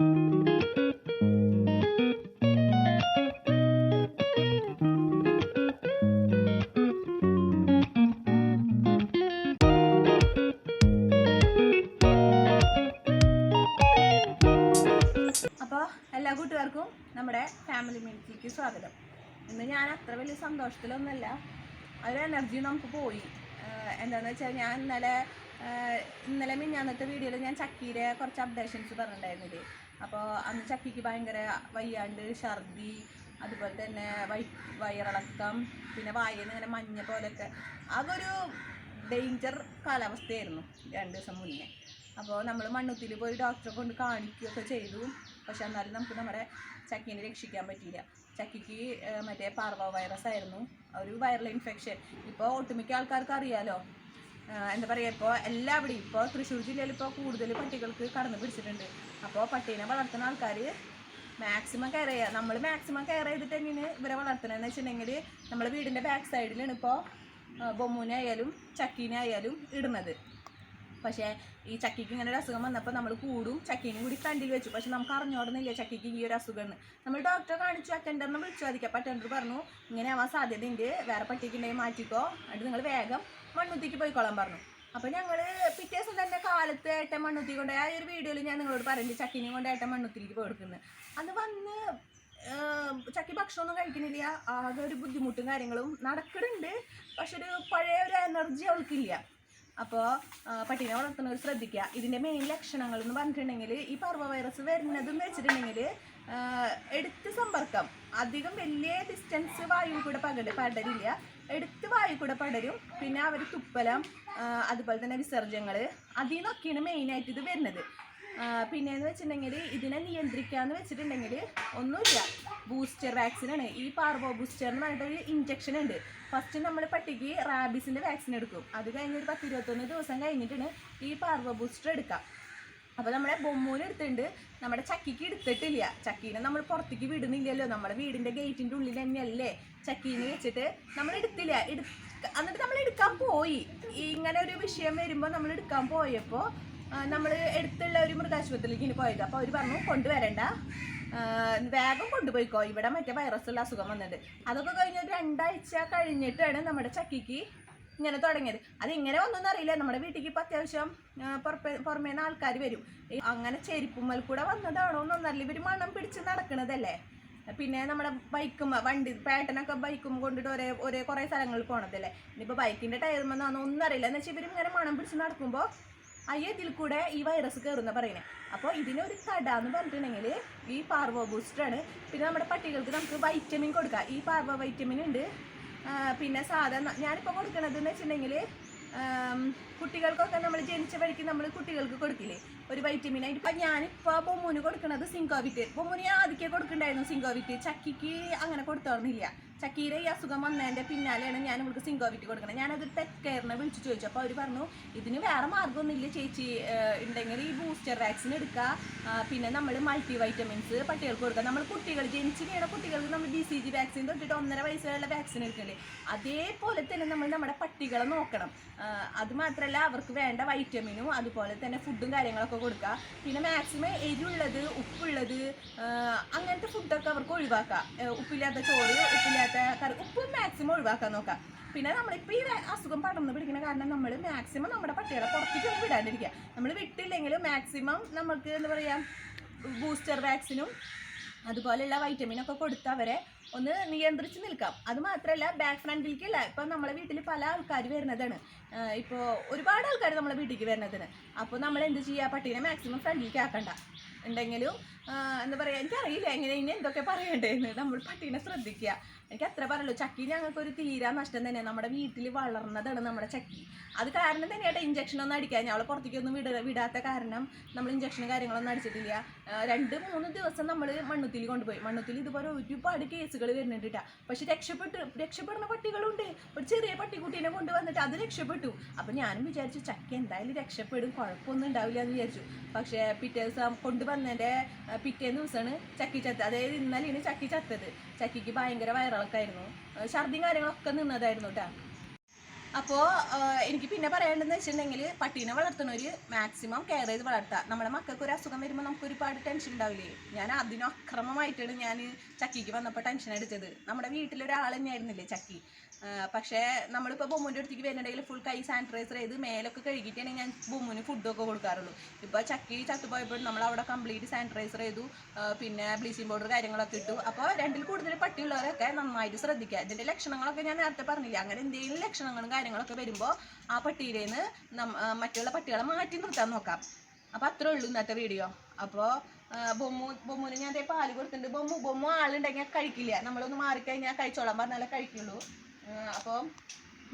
അപ്പോൾ എല്ലാ കൂട്ടുകാർക്കും നമ്മുടെ ഫാമിലി മീറ്റിലേക്ക് സ്വാഗതം. ഇന്ന് ഞാൻ അത്ര വലിയ സന്തോഷത്തിലൊന്നുമല്ല. ഒരു എനർജി നമുക്ക് പോയി. എന്താണെന്ന് വെച്ചാൽ ഞാൻ ഇന്നലെ ഇന്നലെ മിഞ്ഞാന്നത്തെ വീഡിയോയിൽ ഞാൻ ചക്കീരെ കുറച്ച് അപ്ഡേഷൻസ് പറഞ്ഞിട്ടുണ്ടായിരുന്നില്ലേ? അപ്പോൾ അന്ന് ചക്കിക്ക് ഭയങ്കര വയ്യാണ്ട് ഛർദി അതുപോലെ തന്നെ വൈ വയറിളക്കം പിന്നെ വായിൽ ഇങ്ങനെ മഞ്ഞ പോലെയൊക്കെ. അതൊരു ഡേഞ്ചർ കാലാവസ്ഥയായിരുന്നു രണ്ട് ദിവസം മുന്നേ. അപ്പോൾ നമ്മൾ മണ്ണുത്തിൽ പോയി ഡോക്ടറെ കൊണ്ട് കാണിക്കുകയൊക്കെ ചെയ്തു. പക്ഷെ എന്നാലും നമുക്ക് നമ്മുടെ ചക്കീനെ രക്ഷിക്കാൻ പറ്റിയില്ല. ചക്കിക്ക് മറ്റേ പാർവ വൈറസ് ആയിരുന്നു. ഒരു വൈറൽ ഇൻഫെക്ഷൻ ഇപ്പോൾ ഒട്ടുമിക്ക ആൾക്കാർക്ക് അറിയാലോ. എന്താ പറയുക ഇപ്പോൾ എല്ലാവിടെയും ഇപ്പോൾ തൃശ്ശൂർ ജില്ലയിൽ ഇപ്പോൾ കൂടുതൽ പട്ടികൾക്ക് കടന്നു പിടിച്ചിട്ടുണ്ട്. അപ്പോൾ പട്ടീനെ വളർത്തുന്ന ആൾക്കാർ മാക്സിമം കെയർ ചെയ്യുക നമ്മൾ മാക്സിമം കെയർ ചെയ്തിട്ട് തന്നെയാണ് ഇവരെ വളർത്തണമെന്ന് വെച്ചിട്ടുണ്ടെങ്കിൽ നമ്മൾ വീടിന്റെ ബാക്ക് സൈഡിലാണ് ഇപ്പോൾ ബൊമ്മൂനെ ആയാലും ചക്കീനെ ആയാലും ഇടുന്നത്. പക്ഷേ ഈ ചക്കിക്ക് ഇങ്ങനെ ഒരു അസുഖം വന്നപ്പോൾ നമ്മൾ കൂടും ചക്കീനും കൂടി തണ്ടിൽ വെച്ചു. പക്ഷെ നമുക്ക് അറിഞ്ഞോടുന്നില്ല ചക്കിക്ക് ഈ ഒരു എന്ന് നമ്മൾ ഡോക്ടറെ കാണിച്ചു അറ്റൻഡറിനെ വിളിച്ചു. അപ്പം അറ്റൻഡർ പറഞ്ഞു ഇങ്ങനെ ആവാൻ സാധ്യതയുണ്ട്. വേറെ പട്ടിക്കുണ്ടെങ്കിൽ മാറ്റിക്കോ. എന്നിട്ട് നിങ്ങൾ വേഗം മണ്ണുത്തിക്ക് പോയിക്കോളാൻ പറഞ്ഞു. അപ്പോൾ ഞങ്ങൾ പിറ്റേ ദിവസം തന്നെ കാലത്ത് ഏട്ടൻ മണ്ണുത്തി കൊണ്ട് ആ ഒരു വീഡിയോയിൽ ഞാൻ നിങ്ങളോട് പറഞ്ഞു ചട്ടിനെയും കൊണ്ട് ഏട്ടൻ മണ്ണുത്തിക്ക് പോയി കൊടുക്കുന്നത് അന്ന് വന്ന് ചക്കി ഭക്ഷണമൊന്നും കഴിക്കുന്നില്ല. ആകെ ഒരു ബുദ്ധിമുട്ടും കാര്യങ്ങളും നടക്കുന്നുണ്ട്. പക്ഷെ ഒരു പഴയ ഒരു എനർജി അവൾക്കില്ല. അപ്പോൾ പട്ടീനെ വളർത്തുന്നവർ ശ്രദ്ധിക്കുക. ഇതിന്റെ മെയിൻ ലക്ഷണങ്ങൾ എന്ന് പറഞ്ഞിട്ടുണ്ടെങ്കിൽ ഈ പർവ വൈറസ് വരുന്നതെന്ന് വെച്ചിട്ടുണ്ടെങ്കിൽ എടുത്ത് സമ്പർക്കം. അധികം വലിയ ഡിസ്റ്റൻസ് വായു കൂടെ പകൽ പടരില്ല. എടുത്ത് വായു കൂടെ പടരും. പിന്നെ അവർ തുപ്പലം അതുപോലെ തന്നെ വിസർജ്യങ്ങൾ അതിൽ നിന്നൊക്കെയാണ് മെയിനായിട്ട് ഇത് വരുന്നത്. പിന്നെയെന്ന് വെച്ചിട്ടുണ്ടെങ്കിൽ ഇതിനെ നിയന്ത്രിക്കാന്ന് വെച്ചിട്ടുണ്ടെങ്കിൽ ഒന്നുമില്ല. ബൂസ്റ്റർ വാക്സിനാണ് ഈ പാർവോ ബൂസ്റ്റർ എന്ന് പറഞ്ഞിട്ടൊരു ഇഞ്ചക്ഷൻ ഉണ്ട്. ഫസ്റ്റ് നമ്മൾ പട്ടിക്ക് റാബീസിന്റെ വാക്സിൻ എടുക്കും. അത് കഴിഞ്ഞ് ഒരു പത്ത് ഇരുപത്തൊന്ന് ദിവസം കഴിഞ്ഞിട്ടാണ് ഈ പാർവോ ബൂസ്റ്റർ എടുക്കുക. അപ്പോൾ നമ്മുടെ ബൊമ്മൂന് എടുത്തിട്ടുണ്ട്. നമ്മുടെ ചക്കിക്ക് എടുത്തിട്ടില്ല. ചക്കീനെ നമ്മൾ പുറത്തേക്ക് വിടുന്നില്ലല്ലോ. നമ്മുടെ വീടിന്റെ ഗേറ്റിന്റെ ഉള്ളിൽ തന്നെയല്ലേ ചക്കീനെ വെച്ചിട്ട് നമ്മൾ എടുത്തില്ല. എടു എന്നിട്ട് നമ്മൾ എടുക്കാൻ പോയി. ഇങ്ങനെ ഒരു വിഷയം വരുമ്പോൾ നമ്മൾ എടുക്കാൻ പോയപ്പോൾ നമ്മൾ എടുത്തുള്ള ഒരു മൃഗാശുപത്രിയിലേക്ക് ഇനി പോയത്. അപ്പോൾ അവർ പറഞ്ഞു കൊണ്ടുവരണ്ട. വേഗം കൊണ്ടുപോയിക്കോ. ഇവിടെ മറ്റേ വൈറസുള്ള അസുഖം വന്നിട്ട്. അതൊക്കെ കഴിഞ്ഞ രണ്ടാഴ്ച കഴിഞ്ഞിട്ടാണ് നമ്മുടെ ചക്കിക്ക് ഇങ്ങനെ തുടങ്ങിയത്. അത് ഇങ്ങനെ വന്നൊന്നും അറിയില്ല. നമ്മുടെ വീട്ടിലേക്ക് ഇപ്പം അത്യാവശ്യം പുറമേ നിന്ന് ആൾക്കാർ വരും. അങ്ങനെ ചെരുപ്പുമ്മൽ കൂടെ വന്നതാണോ എന്നൊന്നറിയില്ല ഇവർ മണം പിടിച്ച് നടക്കണതല്ലേ? പിന്നെ നമ്മുടെ ബൈക്കും വണ്ടി പേട്ടനൊക്കെ ബൈക്കും കൊണ്ടിട്ട് ഒരേ ഒരേ കുറേ സ്ഥലങ്ങളിൽ പോണതല്ലേ? ഇനിയിപ്പോൾ ബൈക്കിന്റെ ടയർമെന്നാണോ ഒന്നും അറിയില്ല. എന്ന് വെച്ചാൽ ഇവരിങ്ങനെ മണം പിടിച്ച് നടക്കുമ്പോൾ അയ്യ ഇതിൽ കൂടെ ഈ വൈറസ് കയറുന്ന പറയുന്നത് അപ്പോൾ ഇതിനൊരു തട എന്ന് പറഞ്ഞിട്ടുണ്ടെങ്കിൽ ഈ പാർവോ ബൂസ്റ്ററാണ് പിന്നെ നമ്മുടെ പട്ടികൾക്ക് നമുക്ക് വൈറ്റമിൻ കൊടുക്കാം. ഈ പാർവോ വൈറ്റമിൻ ഉണ്ട്. പിന്നെ സാധാരണ ഞാനിപ്പോൾ കൊടുക്കണത് എന്ന് വെച്ചിട്ടുണ്ടെങ്കിൽ കുട്ടികൾക്കൊക്കെ നമ്മൾ ജനിച്ച വഴിക്ക് നമ്മൾ കുട്ടികൾക്ക് കൊടുക്കില്ലേ? ഒരു വൈറ്റമിൻ ആയിട്ട്. ഇപ്പം ഞാനിപ്പോൾ ബൊമ്മൂന് കൊടുക്കുന്നത് സിങ്കോവിറ്റ് ബൊമ്മൂന് ഞാൻ ആദ്യമേ കൊടുക്കണ്ടായിരുന്നു സിങ്കോവിറ്റ് ചക്കിക്ക് അങ്ങനെ കൊടുത്തോർന്നില്ല. ചക്കീരെ ഈ അസുഖം വന്നതിന്റെ പിന്നാലെയാണ് ഞാൻ ഇവർക്ക് സിങ്കോവിറ്റ് കൊടുക്കുന്നത് ഞാനത് പെറ്റ് കെയറിനെ വിളിച്ചു ചോദിച്ചു. അപ്പോൾ അവർ പറഞ്ഞു ഇതിന് വേറെ മാർഗമൊന്നുമില്ല ചേച്ചി. ഉണ്ടെങ്കിൽ ഈ ബൂസ്റ്റർ വാക്സിൻ എടുക്കുക പിന്നെ നമ്മൾ മൾട്ടി വൈറ്റമിൻസ് പട്ടികൾക്ക് കൊടുക്കുക നമ്മൾ കുട്ടികൾ ജനിച്ച് വീണ കുട്ടികൾക്ക് നമ്മൾ ബി സി ജി വാക്സിൻ തൊട്ടിട്ട് ഒന്നര വയസ്സുള്ള വാക്സിൻ എടുക്കണ്ടേ? അതേപോലെ തന്നെ നമ്മൾ നമ്മുടെ പട്ടികളെ നോക്കണം. ആ, അത് മാത്രമല്ല അവർക്ക് വേണ്ട വൈറ്റമിനും അതുപോലെ തന്നെ ഫുഡും കാര്യങ്ങളൊക്കെ കൊടുക്കുക. പിന്നെ മാക്സിമം എരിവുള്ളത് ഉപ്പുള്ളത് അങ്ങനത്തെ ഫുഡൊക്കെ അവർക്ക് ഒഴിവാക്കാം ഏ, ഉപ്പില്ലാത്ത ചോറ് ഉപ്പില്ലാത്ത കറി ഉപ്പ് മാക്സിമം ഒഴിവാക്കാൻ നോക്കാം പിന്നെ നമ്മളിപ്പോൾ ഈ അസുഖം പടർന്ന് പിടിക്കുന്ന കാരണം നമ്മൾ മാക്സിമം നമ്മുടെ പട്ടികളെ പുറത്തേക്ക് വിടാണ്ടിരിക്കുക. നമ്മൾ വിട്ടില്ലെങ്കിൽ മാക്സിമം നമുക്ക് എന്താ പറയുക ബൂസ്റ്റർ വാക്സിനും അതുപോലെയുള്ള വൈറ്റമിനൊക്കെ കൊടുത്ത് അവരെ ഒന്ന് നിയന്ത്രിച്ച് നിൽക്കാം. അത് മാത്രമല്ല ബാക്ക് ഫ്രണ്ടിലേക്കല്ല ഇപ്പം നമ്മളെ വീട്ടിൽ പല ആൾക്കാർ വരുന്നതാണ്. ഇപ്പോൾ ഒരുപാട് ആൾക്കാർ നമ്മളെ വീട്ടിലേക്ക് വരുന്നതാണ്. അപ്പോൾ നമ്മൾ എന്ത് ചെയ്യുക പട്ടീനെ മാക്സിമം ഫ്രണ്ടിലേക്ക് ആക്കണ്ട. ഉണ്ടെങ്കിലും എന്താ പറയുക എനിക്കറിയില്ല എങ്ങനെ ഇനി എന്തൊക്കെ പറയണ്ടേന്ന്. നമ്മൾ പട്ടീനെ ശ്രദ്ധിക്കുക എനിക്ക് അത്ര പറയുള്ളൂ ചക്കി ഞങ്ങൾക്ക് ഒരു തീരാ നഷ്ടം തന്നെ. നമ്മുടെ വീട്ടിൽ വളർന്നതാണ് നമ്മുടെ ചക്കി. അത് കാരണം തന്നെയായിട്ട് ഇഞ്ചക്ഷൻ ഒന്നും അടിക്കാൻ ഞങ്ങൾ പുറത്തേക്കൊന്നും വിട വിടാത്ത കാരണം നമ്മൾ ഇഞ്ചക്ഷനും കാര്യങ്ങളൊന്നും അടിച്ചിട്ടില്ല. രണ്ട് മൂന്ന് ദിവസം നമ്മൾ മണ്ണുത്തിൽ കൊണ്ടുപോയി. മണ്ണുത്തിൽ ഇതുപോലെ ഒരുപാട് കേസുകൾ വരുന്നുണ്ട് ട്ടാ. പക്ഷെ രക്ഷപ്പെട്ട് രക്ഷപ്പെടുന്ന പട്ടികളുണ്ട്. ഒരു ചെറിയ പട്ടിക്കുട്ടീനെ കൊണ്ടുവന്നിട്ട് അത് രക്ഷപ്പെട്ടു. അപ്പം ഞാനും വിചാരിച്ചു ചക്കി എന്തായാലും രക്ഷപ്പെടും. കുഴപ്പമൊന്നും ഉണ്ടാവില്ല എന്ന് വിചാരിച്ചു. പക്ഷേ പിറ്റേ ദിവസം കൊണ്ടുവന്നതിന്റെ പിറ്റേ ദിവസമാണ് ചക്കി ചത്തത് അതായത് ഇന്നലെയാണ് ചക്കി ചത്തത്. ചക്കിക്ക് ഭയങ്കര വയറിളക്കായിരുന്നു ഛർദിയും കാര്യങ്ങളൊക്കെ നിന്നതായിരുന്നു കേട്ടോ അപ്പോൾ എനിക്ക് പിന്നെ പറയേണ്ടതെന്ന് വെച്ചിട്ടുണ്ടെങ്കിൽ പട്ടീനെ വളർത്തുന്നവർ മാക്സിമം കെയർ ചെയ്ത് വളർത്തുക നമ്മുടെ മക്കൾക്ക് ഒരു അസുഖം വരുമ്പോൾ നമുക്ക് ഒരുപാട് ടെൻഷൻ ഉണ്ടാവില്ലേ? ഞാൻ അതിനും അക്രമമായിട്ടാണ് ഞാൻ ചക്കിക്ക് വന്നപ്പോൾ ടെൻഷൻ എടുത്തത് നമ്മുടെ വീട്ടിലൊരാൾ തന്നെയായിരുന്നില്ലേ ചക്കി? പക്ഷേ നമ്മളിപ്പോൾ ബൊമ്മുന്റെ അടുത്തേക്ക് വരുന്നുണ്ടെങ്കിൽ ഫുൾ കൈ സാനിറ്റൈസർ ചെയ്ത് മേലൊക്കെ കഴുകിയിട്ടാണ് ഞാൻ ബൊമ്മുന് ഫുഡൊക്കെ കൊടുക്കാറുള്ളൂ. ഇപ്പോൾ ചക്കി ചത്തുപോയപ്പോഴും നമ്മൾ അവിടെ കംപ്ലീറ്റ് സാനിറ്റൈസർ ചെയ്തു പിന്നെ ബ്ലീച്ചിങ് പൗഡർ കാര്യങ്ങളൊക്കെ ഇട്ടു. അപ്പോൾ രണ്ടിൽ കൂടുതൽ പട്ടിയുള്ളവരൊക്കെ നന്നായിട്ട് ശ്രദ്ധിക്കുക. ഇതിന്റെ ലക്ഷണങ്ങളൊക്കെ ഞാൻ നേരത്തെ പറഞ്ഞില്ല? അങ്ങനെ എന്തെങ്കിലും ലക്ഷണങ്ങളും കാര്യങ്ങളൊക്കെ വരുമ്പോൾ ആ പട്ടിയിലേ നിന്ന് മറ്റുള്ള പട്ടികളെ മാറ്റി നിർത്താൻ നോക്കാം. അപ്പൊ അത്രേ ഉള്ളൂ ഇന്നത്തെ വീഡിയോ അപ്പോൾ ബൊമ്മു ബൊമ്മുന് ഞാൻ ദേ പാൽ കൊടുത്തിട്ടുണ്ട്. ബൊമ്മു ബൊമ്മു ആളുണ്ടെങ്കിൽ കഴിക്കില്ല. നമ്മളൊന്ന് മാറിക്കഴിഞ്ഞാൽ കഴിച്ചോളാൻ പറഞ്ഞാലേ കഴിക്കുള്ളൂ. അപ്പോൾ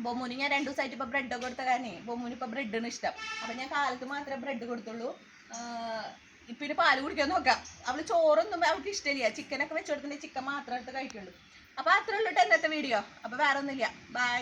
ബൊമ്മുന് ഞാൻ രണ്ട് ദിവസമായിട്ട് ഇപ്പോൾ ബ്രെഡ് കൊടുത്ത കാരണേ ബൊമ്മുന് ഇപ്പോൾ ബ്രെഡാണ് ഇഷ്ടം. അപ്പോൾ ഞാൻ കാലത്ത് മാത്രമേ ബ്രെഡ് കൊടുത്തുള്ളൂ. ഇപ്പൊ ഇനി പാൽ കുടിക്കാൻ നോക്കാം. അവൾ ചോറൊന്നും അവൾക്ക് ഇഷ്ടമില്ല. ചിക്കനൊക്കെ വെച്ച് കൊടുത്തിട്ടുണ്ടെങ്കിൽ ചിക്കൻ മാത്രം എടുത്ത് കഴിക്കുള്ളൂ. അപ്പോൾ അത്രേ ഉള്ളൂ ഇന്നത്തെ വീഡിയോ അപ്പോൾ വേറെ ഒന്നുമില്ല ബൈ